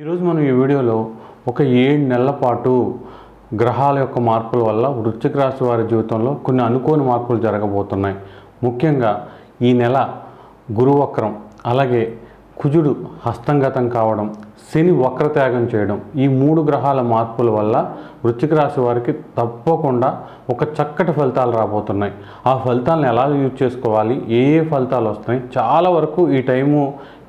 ఈరోజు మనం ఈ వీడియోలో ఒక ఏడు నెలల పాటు గ్రహాల యొక్క మార్పుల వల్ల వృశ్చిక రాశి వారి జీవితంలో కొన్ని అనుకోని మార్పులు జరగబోతున్నాయి. ముఖ్యంగా ఈ నెల గురువక్రం అలాగే కుజుడు హస్తంగతం కావడం శని వక్రత్యాగం చేయడం ఈ మూడు గ్రహాల మార్పుల వల్ల వృశ్చిక రాశి వారికి తప్పకుండా ఒక చక్కటి ఫలితాలు రాబోతున్నాయి. ఆ ఫలితాలను ఎలా యూజ్ చేసుకోవాలి? ఏ ఏ ఫలితాలు వస్తాయి చాలా వరకు ఈ టైము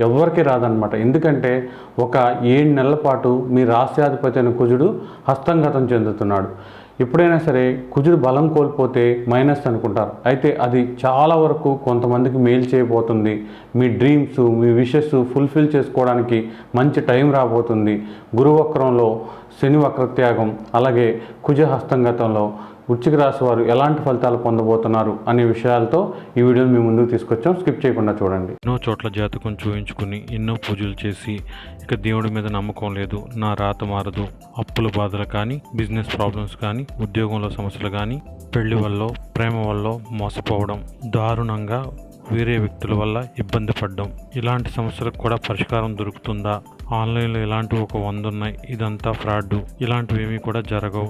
ఎవరికి రాదనమాట ఎందుకంటే ఒక ఏడు నెలల పాటు మీ రాశ్యాధిపతి అయిన కుజుడు హస్తంగతం చెందుతున్నాడు. ఎప్పుడైనా సరే కుజుడు బలం కోల్పోతే మైనస్ అనుకుంటారు. అయితే అది చాలా వరకు కొంతమందికి మేలు చేయబోతుంది. మీ డ్రీమ్స్ మీ విషెస్ ఫుల్ఫిల్ చేసుకోవడానికి మంచి టైం రాబోతుంది. గురువక్రంలో శని వక్రత్యాగం అలాగే కుజహస్తంగతంలో వృచ్చిక రాశి వారు ఎలాంటి ఫలితాలు పొందబోతున్నారు అనే విషయాలతో ఈ వీడియోని మీ ముందుకు తీసుకొచ్చాం. స్కిప్ చేయకుండా చూడండి. ఎన్నో చోట్ల జాతకం చూయించుకుని ఎన్నో పూజలు చేసి ఇక దేవుడి మీద నమ్మకం లేదు నా రాత మారదు అప్పుల బాధలు కానీ బిజినెస్ ప్రాబ్లమ్స్ కానీ ఉద్యోగంలో సమస్యలు కానీ పెళ్ళి వల్ల ప్రేమ వల్ల మోసపోవడం దారుణంగా వేరే వ్యక్తుల వల్ల ఇబ్బంది పడడం ఇలాంటి సమస్యలకు కూడా పరిష్కారం దొరుకుతుందా? ఆన్లైన్లో ఇలాంటివి ఒక వంద ఉన్నాయి ఇదంతా ఫ్రాడ్ ఇలాంటివి ఏమీ కూడా జరగవు.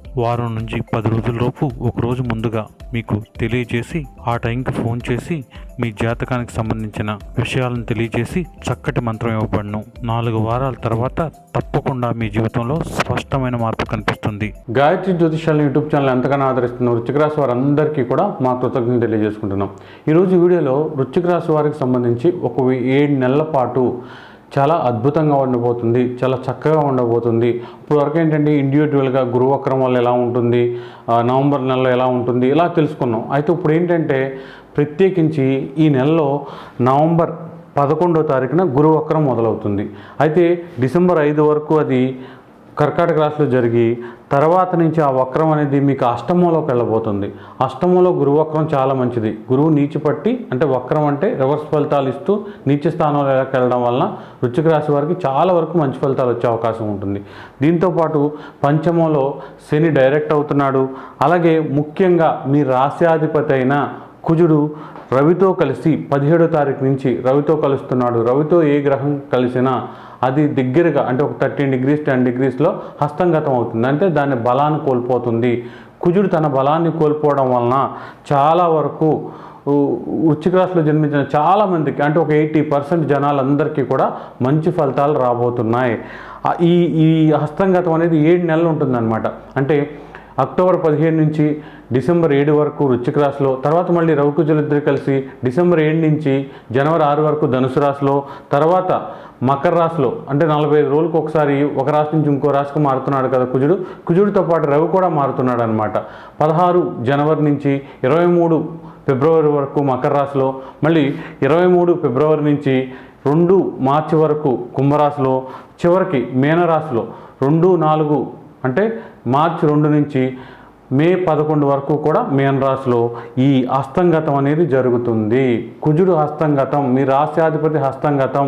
వారం నుంచి పది రోజులలోపు ఒకరోజు ఒక రోజు ముందుగా మీకు తెలియజేసి ఆ టైంకి ఫోన్ చేసి మీ జాతకానికి సంబంధించిన విషయాలను తెలియజేసి చక్కటి మంత్రం ఇవ్వబడను. నాలుగు వారాల తర్వాత తప్పకుండా మీ జీవితంలో స్పష్టమైన మార్పు కనిపిస్తుంది. గాయత్రి జ్యోతిషాలను యూట్యూబ్ ఛానల్ ఎంతగానో ఆదరిస్తున్న వృచ్చిక రాశి వారందరికీ కూడా మా కృతజ్ఞతలు తెలియజేసుకుంటున్నాం. ఈరోజు వీడియోలో వృచ్చిక రాశి వారికి సంబంధించి ఒక ఏడు నెలల పాటు చాలా అద్భుతంగా ఉండబోతుంది చాలా చక్కగా ఉండబోతుంది. ఇప్పటివరకు ఏంటంటే ఇండివిజువల్గా గురువక్రం వల్ల ఎలా ఉంటుంది నవంబర్ నెలలో ఎలా ఉంటుంది ఇలా తెలుసుకున్నాం. అయితే ఇప్పుడు ఏంటంటే ప్రత్యేకించి ఈ నెలలో నవంబర్ పదకొండో తారీఖున గురువక్రం మొదలవుతుంది. అయితే డిసెంబర్ ఐదు వరకు అది కర్కాటక రాశిలో జరిగి తర్వాత నుంచి ఆ వక్రం అనేది మీకు అష్టమంలోకి వెళ్ళబోతుంది. అష్టమంలో గురువక్రం చాలా మంచిది. గురువు నీచి పట్టి అంటే వక్రం అంటే రివర్స్ ఫలితాలు ఇస్తూ నీచ స్థానంలోకి వెళ్ళడం వలన వృచ్చిక రాశి వారికి చాలా వరకు మంచి ఫలితాలు వచ్చే అవకాశం ఉంటుంది. దీంతోపాటు పంచమంలో శని డైరెక్ట్ అవుతున్నాడు. అలాగే ముఖ్యంగా మీ రాశ్యాధిపతి అయిన కుజుడు రవితో కలిసి పదిహేడో తారీఖు నుంచి రవితో కలుస్తున్నాడు. రవితో ఏ గ్రహం కలిసినా అది దగ్గరగా అంటే ఒక థర్టీన్ డిగ్రీస్ టెన్ డిగ్రీస్లో హస్తంగతం అవుతుంది. అంటే దాని బలాన్ని కోల్పోతుంది. కుజుడు తన బలాన్ని కోల్పోవడం వలన చాలా వరకు ఉ- రాశిలో జన్మించిన చాలామందికి అంటే ఒక ఎయిటీ పర్సెంట్ జనాలందరికీ కూడా మంచి ఫలితాలు రాబోతున్నాయి. ఈ ఈ హస్తంగతం అనేది ఏడు నెలలు ఉంటుందన్నమాట. అంటే అక్టోబర్ పదిహేను నుంచి డిసెంబర్ ఏడు వరకు వృశ్చిక రాశిలో తర్వాత మళ్ళీ రవికుజులిద్దరు కలిసి డిసెంబర్ ఏడు నుంచి జనవరి ఆరు వరకు ధనుసు రాశిలో తర్వాత మకర రాశిలో అంటే నలభై ఐదు రోజులకు ఒకసారి ఒక రాశి నుంచి ఇంకో రాశికి మారుతున్నాడు కదా కుజుడు. కుజుడితో పాటు రవి కూడా మారుతున్నాడు అనమాట పదహారు జనవరి నుంచి ఇరవై మూడు ఫిబ్రవరి వరకు మకర రాశిలో మళ్ళీ ఇరవై మూడు ఫిబ్రవరి నుంచి రెండు మార్చి వరకు కుంభరాశిలో చివరికి మీనరాశిలో రెండు నాలుగు అంటే మార్చి రెండు నుంచి మే పదకొండు వరకు కూడా మీన రాశిలో ఈ హస్తంగతం అనేది జరుగుతుంది. కుజుడు హస్తంగతం మీ రాశ్యాధిపతి హస్తంగతం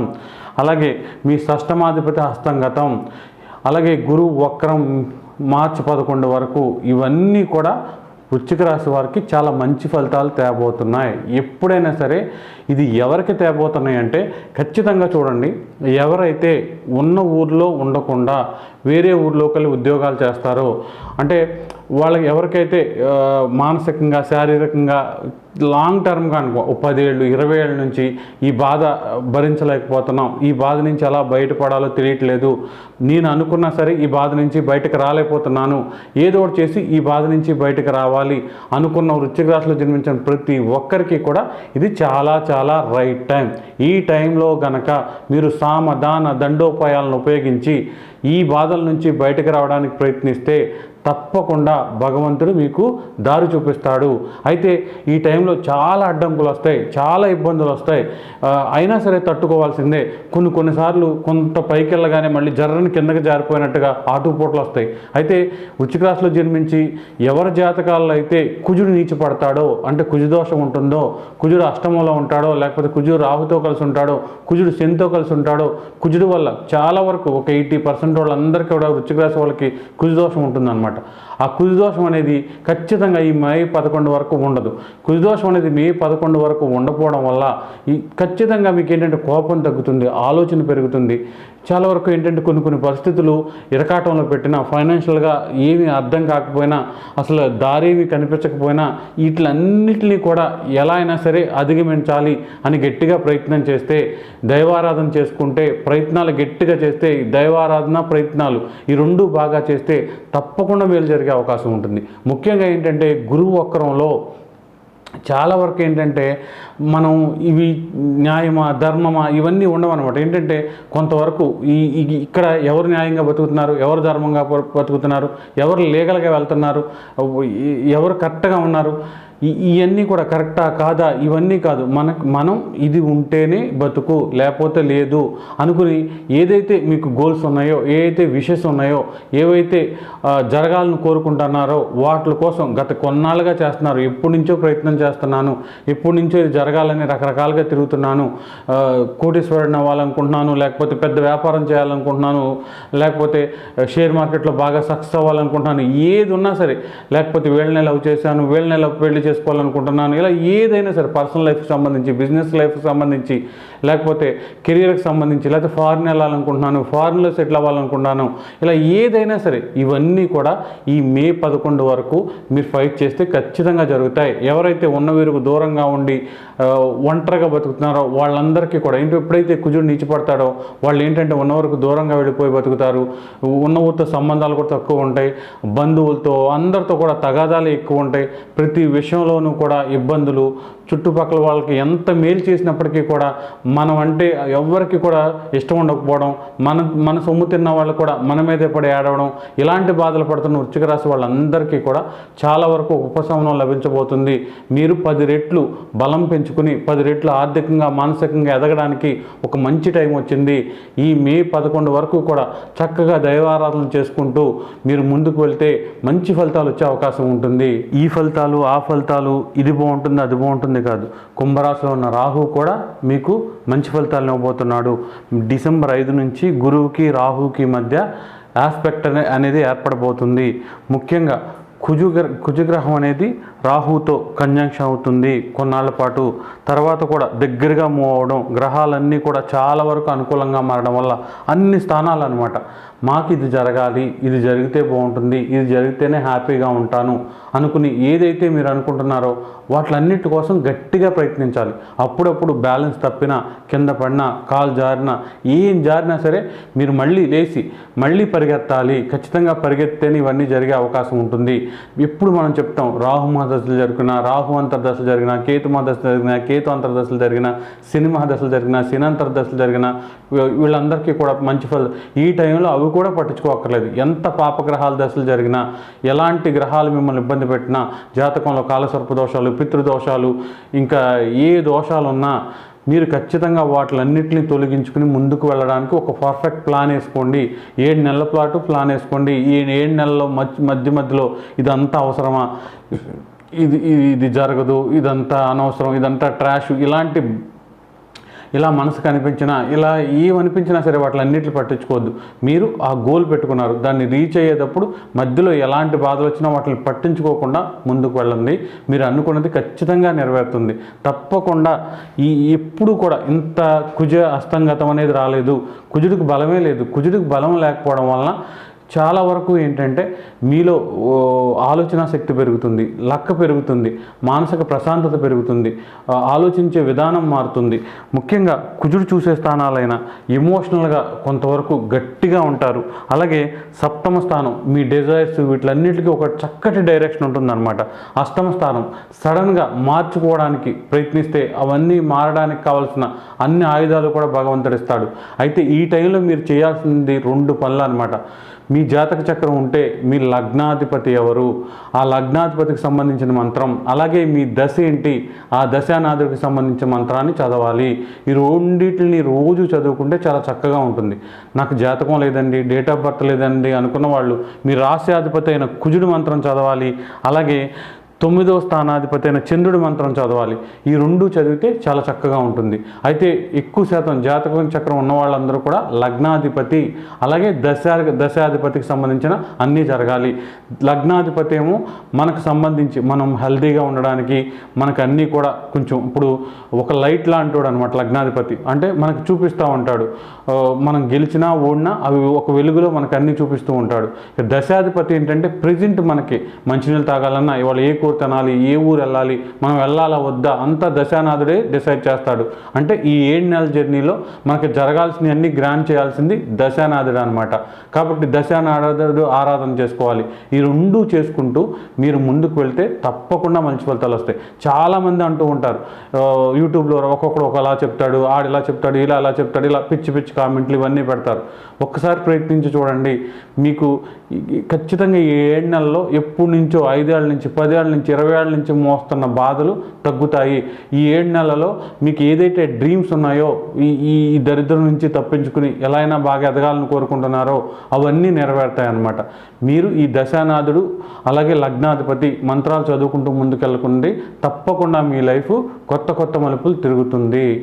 అలాగే మీ షష్టమాధిపతి హస్తంగతం అలాగే గురువు వక్రం మార్చి పదకొండు వరకు ఇవన్నీ కూడా వృశ్చిక రాశి వారికి చాలా మంచి ఫలితాలు తేబోతున్నాయి. ఎప్పుడైనా సరే ఇది ఎవరికి తేబోతున్నాయి అంటే ఖచ్చితంగా చూడండి. ఎవరైతే ఉన్న ఊర్లో ఉండకుండా వేరే ఊర్లోకి వెళ్ళి ఉద్యోగాలు చేస్తారో అంటే వాళ్ళకి ఎవరికైతే మానసికంగా శారీరకంగా లాంగ్ టర్మ్గా అనుకో పది పదేళ్ళు ఇరవై ఏళ్ళ నుంచి ఈ బాధ భరించలేకపోతున్నాం ఈ బాధ నుంచి ఎలా బయటపడాలో తెలియట్లేదు నేను అనుకున్నా సరే ఈ బాధ నుంచి బయటకు రాలేకపోతున్నాను ఏదో ఒకటి చేసి ఈ బాధ నుంచి బయటకు రావాలి అనుకున్న వృశ్చిక రాశిలో జన్మించిన ప్రతి ఒక్కరికి కూడా ఇది చాలా చాలా రైట్ టైం ఈ టైంలో గనక మీరు సామ దాన దండోపాయాలను ఉపయోగించి ఈ బాధల నుంచి బయటకు రావడానికి ప్రయత్నిస్తే తప్పకుండా భగవంతుడు మీకు దారి చూపిస్తాడు. అయితే ఈ టైంలో చాలా అడ్డంకులు వస్తాయి చాలా ఇబ్బందులు వస్తాయి. అయినా సరే తట్టుకోవాల్సిందే. కొన్ని కొన్నిసార్లు కొంత పైకి వెళ్ళగానే మళ్ళీ జర్రని కిందకి జారిపోయినట్టుగా ఆటుపోట్లు వస్తాయి. అయితే ఉచిక జన్మించి ఎవరి జాతకాల్లో అయితే కుజుడు నీచి పడతాడో అంటే కుజు దోషం ఉంటుందో కుజుడు అష్టమంలో ఉంటాడో లేకపోతే కుజుడు రాహుతో కలిసి ఉంటాడో కుజుడు శనితో కలిసి ఉంటాడో కుజుడు వల్ల చాలా వరకు ఒక ఎయిటీ పర్సెంట్ వాళ్ళందరికీ కూడా వృశ్చిక రాశి వాళ్ళకి కుజు దోషం ఉంటుందన్నమాట ఆ కుజు అనేది ఖచ్చితంగా ఈ మే పదకొండు వరకు ఉండదు. కుజు అనేది మే పదకొండు వరకు ఉండకపోవడం వల్ల ఈ ఖచ్చితంగా మీకు ఏంటంటే కోపం తగ్గుతుంది ఆలోచన పెరుగుతుంది. చాలా వరకు ఏంటంటే కొన్ని కొన్ని పరిస్థితులు ఇరకాటంలో పెట్టిన ఫైనాన్షియల్గా ఏమీ అర్థం కాకపోయినా అసలు దారేమి కనిపించకపోయినా వీటిలన్నిటినీ కూడా ఎలా అయినా సరే అధిగమించాలి అని గట్టిగా ప్రయత్నం చేస్తే దైవారాధన చేసుకుంటే ప్రయత్నాలు గట్టిగా చేస్తే దైవారాధన ప్రయత్నాలు ఈ రెండు బాగా చేస్తే తప్పకుండా మేలు జరిగే అవకాశం ఉంటుంది. ముఖ్యంగా ఏంటంటే గురువు వక్రంలో చాలా వరకు ఏంటంటే మనం ఇవి న్యాయమా ధర్మమా ఇవన్నీ ఉండవన్నమాట. ఏంటంటే కొంతవరకు ఈ ఇక్కడ ఎవరు న్యాయంగా బతుకుతున్నారు ఎవరు ధర్మంగా బతుకుతున్నారు ఎవరు లీగల్గా వెళ్తున్నారు ఎవరు కరెక్ట్గా ఉన్నారు ఇవన్నీ కూడా కరెక్టా కాదా? ఇవన్నీ కాదు. మనకు మనం ఇది ఉంటేనే బతుకు లేకపోతే లేదు అనుకుని ఏదైతే మీకు గోల్స్ ఉన్నాయో ఏదైతే విషెస్ ఉన్నాయో ఏవైతే జరగాలని కోరుకుంటున్నారో వాటి కోసం గత కొన్నాళ్ళుగా చేస్తున్నారు. ఎప్పటి నుంచో ప్రయత్నం చేస్తున్నాను. ఎప్పటి నుంచో ఇది ఎదగాలని రకరకాలుగా తిరుగుతున్నాను. కోటీశ్వరుడిని అవ్వాలనుకుంటున్నాను లేకపోతే పెద్ద వ్యాపారం చేయాలనుకుంటున్నాను లేకపోతే షేర్ మార్కెట్లో బాగా సక్సెస్ అవ్వాలనుకుంటున్నాను ఏది ఉన్నా సరే లేకపోతే వేళ్ళని లవ్ చేశాను వేళ్ళని లవ్ పెళ్ళి చేసుకోవాలనుకుంటున్నాను ఇలా ఏదైనా సరే పర్సనల్ లైఫ్కి సంబంధించి బిజినెస్ లైఫ్కి సంబంధించి లేకపోతే కెరియర్కి సంబంధించి లేకపోతే ఫారిన్ వెళ్ళాలనుకుంటున్నాను ఫారిన్లో సెటిల్ అవ్వాలనుకుంటున్నాను ఇలా ఏదైనా సరే ఇవన్నీ కూడా ఈ మే పదకొండు వరకు మీరు ఫైట్ చేస్తే ఖచ్చితంగా జరుగుతాయి. ఎవరైతే ఉన్న వీరుకు దూరంగా ఉండి ఒంటరిగా బతుకుతున్నారో వాళ్ళందరికీ కూడా ఏంటి ఎప్పుడైతే కుజుడు నీచిపడతాడో వాళ్ళు ఏంటంటే ఉన్నవరకు దూరంగా వెళ్ళిపోయి బతుకుతారు. ఉన్న ఊరితో సంబంధాలు కూడా తక్కువ ఉంటాయి. బంధువులతో అందరితో కూడా తగాదాలు ఎక్కువ ఉంటాయి. ప్రతి విషయంలోనూ కూడా ఇబ్బందులు చుట్టుపక్కల వాళ్ళకి ఎంత మేలు చేసినప్పటికీ కూడా మనం అంటే ఎవరికి కూడా ఇష్టం ఉండకపోవడం మన మన సొమ్ము తిన్న వాళ్ళు కూడా మన మీదే పడి ఏడవడం ఇలాంటి బాధలు పడుతున్న వృచ్చిక రాశి వాళ్ళందరికీ కూడా చాలా వరకు ఉపశమనం లభించబోతుంది. మీరు పది రెట్లు బలం పెంచుకుని పది రెట్లు ఆర్థికంగా మానసికంగా ఎదగడానికి ఒక మంచి టైం వచ్చింది. ఈ మే పదకొండు వరకు కూడా చక్కగా దైవారాధన చేసుకుంటూ మీరు ముందుకు వెళ్తే మంచి ఫలితాలు వచ్చే అవకాశం ఉంటుంది. ఈ ఫలితాలు ఆ ఫలితాలు ఇది బాగుంటుంది అది బాగుంటుంది కాదు. కుంభరాశిలో ఉన్న రాహు కూడా మీకు మంచి ఫలితాలను ఇవ్వబోతున్నాడు. డిసెంబర్ ఐదు నుంచి గురువుకి రాహుకి మధ్య ఆస్పెక్ట్ అనేది ఏర్పడబోతుంది. ముఖ్యంగా కుజుగ్ర కుజగ్రహం అనేది రాహుతో కంజంక్షన్ అవుతుంది కొన్నాళ్ళ పాటు. తర్వాత కూడా దగ్గరగా మూవ్ అవడం గ్రహాలన్నీ కూడా చాలా వరకు అనుకూలంగా మారడం వల్ల అన్ని స్థానాలు అనమాట మాకు ఇది జరగాలి ఇది జరిగితే బాగుంటుంది ఇది జరిగితేనే హ్యాపీగా ఉంటాను అనుకుని ఏదైతే మీరు అనుకుంటున్నారో వాటిలన్నిటి కోసం గట్టిగా ప్రయత్నించాలి. అప్పుడప్పుడు బ్యాలెన్స్ తప్పినా కింద పడినా కాలు జారినా ఏం జారినా సరే మీరు మళ్ళీ లేచి మళ్ళీ పరిగెత్తాలి. ఖచ్చితంగా పరిగెత్తేనే ఇవన్నీ జరిగే అవకాశం ఉంటుంది. ఎప్పుడు మనం చెప్తాం రాహు దశలు జరిగిన రాహు అంతర్దశలు జరిగిన కేతు మహాదశలు జరిగిన కేతు అంతర్దశలు జరిగిన సినిమా దశలు జరిగిన శని అంతర్దశలు జరిగిన వీళ్ళందరికీ కూడా మంచి ఫలితం ఈ టైంలో అవి కూడా పట్టించుకోక్కర్లేదు. ఎంత పాపగ్రహాల దశలు జరిగినా ఎలాంటి గ్రహాలు మిమ్మల్ని ఇబ్బంది పెట్టినా జాతకంలో కాలసర్ప దోషాలు పితృదోషాలు ఇంకా ఏ దోషాలు ఉన్నా మీరు ఖచ్చితంగా వాటిలన్నింటినీ తొలగించుకుని ముందుకు వెళ్ళడానికి ఒక పర్ఫెక్ట్ ప్లాన్ వేసుకోండి. ఏడు నెలల పాటు ప్లాన్ వేసుకోండి. ఈ ఏడు నెలల్లో మధ్య మధ్య మధ్యలో ఇదంతా అవసరమా? ఇది ఇది ఇది జరగదు ఇదంతా అనవసరం ఇదంతా ట్రాష్ ఇలాంటి ఇలా మనసుకు అనిపించినా ఇలా ఏమనిపించినా సరే వాటిలన్నిటిని పట్టించుకోవద్దు. మీరు ఆ గోల్ పెట్టుకున్నారు. దాన్ని రీచ్ అయ్యేటప్పుడు మధ్యలో ఎలాంటి బాధలు వచ్చినా వాటిని పట్టించుకోకుండా ముందుకు వెళ్ళండి. మీరు అనుకున్నది ఖచ్చితంగా నెరవేరుతుంది. తప్పకుండా ఈ ఎప్పుడు కూడా ఇంత కుజ అస్తంగతం అనేది రాలేదు. కుజుడికి బలమే లేదు. కుజుడికి బలం లేకపోవడం వలన చాలా వరకు ఏంటంటే మీలో ఆలోచన శక్తి పెరుగుతుంది లక్క పెరుగుతుంది మానసిక ప్రశాంతత పెరుగుతుంది ఆలోచించే విధానం మారుతుంది. ముఖ్యంగా కుజుడు చూసే స్థానాలైన ఎమోషనల్గా కొంతవరకు గట్టిగా ఉంటారు. అలాగే సప్తమ స్థానం మీ డిజైర్స్ వీటిలన్నిటికీ ఒక చక్కటి డైరెక్షన్ ఉంటుందన్నమాట. అష్టమ స్థానం సడన్గా మార్చుకోవడానికి ప్రయత్నిస్తే అవన్నీ మారడానికి కావాల్సిన అన్ని ఆయుధాలు కూడా భగవంతుడిస్తాడు అయితే ఈ టైంలో మీరు చేయాల్సింది రెండు పనులు అనమాట మీ జాతక చక్రం ఉంటే మీ లగ్నాధిపతి ఎవరు? ఆ లగ్నాధిపతికి సంబంధించిన మంత్రం అలాగే మీ దశ ఏంటి? ఆ దశానాథుడికి సంబంధించిన మంత్రాన్ని చదవాలి. ఈ రెండింటిని రోజు చదువుకుంటే చాలా చక్కగా ఉంటుంది. నాకు జాతకం లేదండి డేట్ ఆఫ్ బర్త్ లేదండి అనుకున్న వాళ్ళు మీ రాశ్యాధిపతి అయిన కుజుడు మంత్రం చదవాలి. అలాగే తొమ్మిదవ స్థానాధిపతి అయిన చంద్రుడి మంత్రం చదవాలి. ఈ రెండు చదివితే చాలా చక్కగా ఉంటుంది. అయితే ఎక్కువ శాతం జాతకం చక్రం ఉన్న వాళ్ళందరూ కూడా లగ్నాధిపతి. అలాగే దశ దశాధిపతికి సంబంధించిన అన్నీ జరగాలి. లగ్నాధిపతి ఏమో మనకు సంబంధించి మనం హెల్దీగా ఉండడానికి మనకు అన్నీ కూడా కొంచెం ఇప్పుడు ఒక లైట్ లాంటివాడు అనమాట లగ్నాధిపతి. అంటే మనకు చూపిస్తూ ఉంటాడు. మనం గెలిచినా ఓడినా అవి ఒక వెలుగులో మనకు అన్నీ చూపిస్తూ ఉంటాడు. దశాధిపతి ఏంటంటే ప్రజెంట్ మనకి మంచినీళ్ళు తాగాలన్నా ఇవాళ ఏ ఊరు తినాలి ఏ ఊరు వెళ్ళాలి మనం వెళ్ళాలా వద్దా అంతా దశానాథుడే డిసైడ్ చేస్తాడు. అంటే ఈ ఏడు నెలల జర్నీలో మనకి జరగాల్సినవన్నీ గ్రాండ్ చేయాల్సింది దశానాథుడు అనమాట కాబట్టి దశానాథుడు ఆరాధన చేసుకోవాలి. ఈ రెండు చేసుకుంటూ మీరు ముందుకు వెళ్తే తప్పకుండా మంచి ఫలితాలు వస్తాయి. చాలామంది అంటూ ఉంటారు యూట్యూబ్లో ఒక్కొక్కడు ఒకలా చెప్తాడు ఆడు ఇలా చెప్తాడు ఇలా అలా చెప్తాడు ఇలా పిచ్చి పిచ్చి కామెంట్లు ఇవన్నీ పెడతారు. ఒక్కసారి ప్రయత్నించి చూడండి మీకు ఖచ్చితంగా ఈ ఏడు నెలల్లో ఎప్పటి నుంచో ఐదేళ్ళ నుంచి పదేళ్ళ నుంచి ఇరవై ఏళ్ళ నుంచి మోస్తున్న బాధలు తగ్గుతాయి. ఈ ఏడు నెలలో మీకు ఏదైతే డ్రీమ్స్ ఉన్నాయో ఈ ఈ ఈ దరిద్రం నుంచి తప్పించుకుని ఎలా అయినా బాగా ఎదగాలని కోరుకుంటున్నారో అవన్నీ నెరవేరుతాయి అన్నమాట మీరు ఈ దశానాథుడు అలాగే లగ్నాధిపతి మంత్రాలు చదువుకుంటూ ముందుకెళ్ళకుండి. తప్పకుండా మీ లైఫ్ కొత్త కొత్త మలుపులు తిరుగుతుంది.